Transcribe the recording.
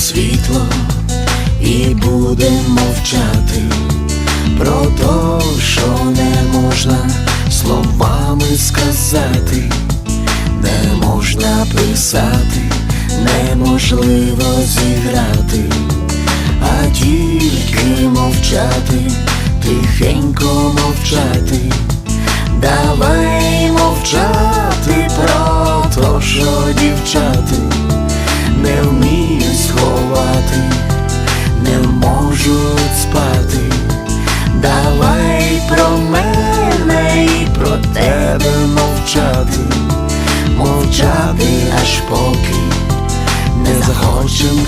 Світло і будемо мовчати про те, що не можна словами сказати, не можна писати, неможливо зіграти, а тільки мовчати, тихенько мовчати. Давай мовчати про то, що дівчати мовчати, аж поки не захочем